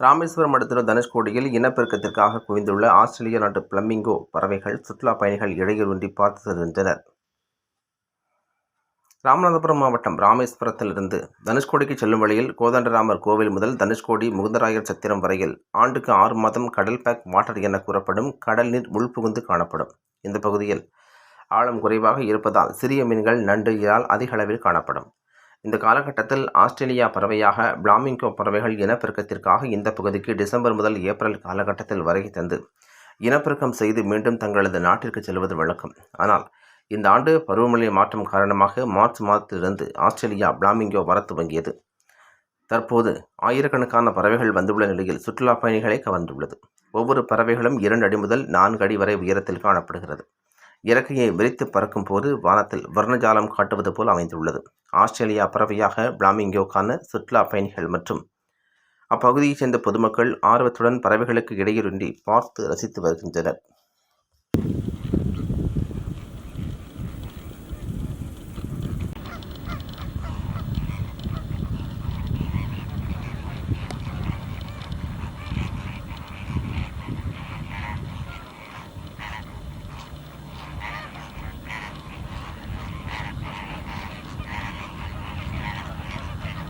ராமேஸ்வரம் அடுத்துள்ள தனுஷ்கோடியில் இனப்பெருக்கத்திற்காக குவிந்துள்ள ஆஸ்திரேலிய நாட்டு பிளமிங்கோ பறவைகள் சுற்றுலா பயணிகள் இடையூறின்றி பார்த்து செல்கின்றனர். ராமநாதபுரம் மாவட்டம் ராமேஸ்வரத்திலிருந்து தனுஷ்கோடிக்கு செல்லும் வழியில் கோதண்டராமர் கோவில் முதல் தனுஷ்கோடி முகுந்தராயர் சத்திரம் வரையில் ஆண்டுக்கு ஆறு மாதம் கடல் பேக் வாட்டர் என கூறப்படும் கடல் நீர் உள்புகுந்து காணப்படும். இந்த பகுதியில் ஆழம் குறைவாக இருப்பதால் சிறிய மீன்கள் நண்டுகளால் அதிக அளவில் காணப்படும். இந்த காலகட்டத்தில் ஆஸ்திரேலியா பறவையாக பிளாமிங்கோ பறவைகள் இனப்பெருக்கத்திற்காக இந்த பகுதிக்கு டிசம்பர் முதல் ஏப்ரல் காலகட்டத்தில் வருகை தந்து இனப்பெருக்கம் செய்து மீண்டும் தங்களது நாட்டிற்கு செல்வது வழக்கம். ஆனால் இந்த ஆண்டு பருவமழை மாற்றம் காரணமாக மார்ச் மாதத்திலிருந்து ஆஸ்திரேலியா பிளாமிங்கோ வர துவங்கியது. தற்போது ஆயிரக்கணக்கான பறவைகள் வந்துள்ள நிலையில் சுற்றுலா பயணிகளை கவர்ந்துள்ளது. ஒவ்வொரு பறவைகளும் இரண்டு அடி முதல் நான்கு அடி வரை உயரத்தில் காணப்படுகிறது. இறக்கையை விரித்து பறக்கும் போது வானத்தில் வர்ணஜாலம் காட்டுவது போல் அமைந்துள்ளது. ஆஸ்திரேலியா பறவையாக பிளாமிங்கோக்கான சுற்றுலா பயணிகள் மற்றும் அப்பகுதியைச் சேர்ந்த பொதுமக்கள் ஆர்வத்துடன் பறவைகளுக்கு இடையூறின்றி பார்த்து ரசித்து வருகின்றனர்.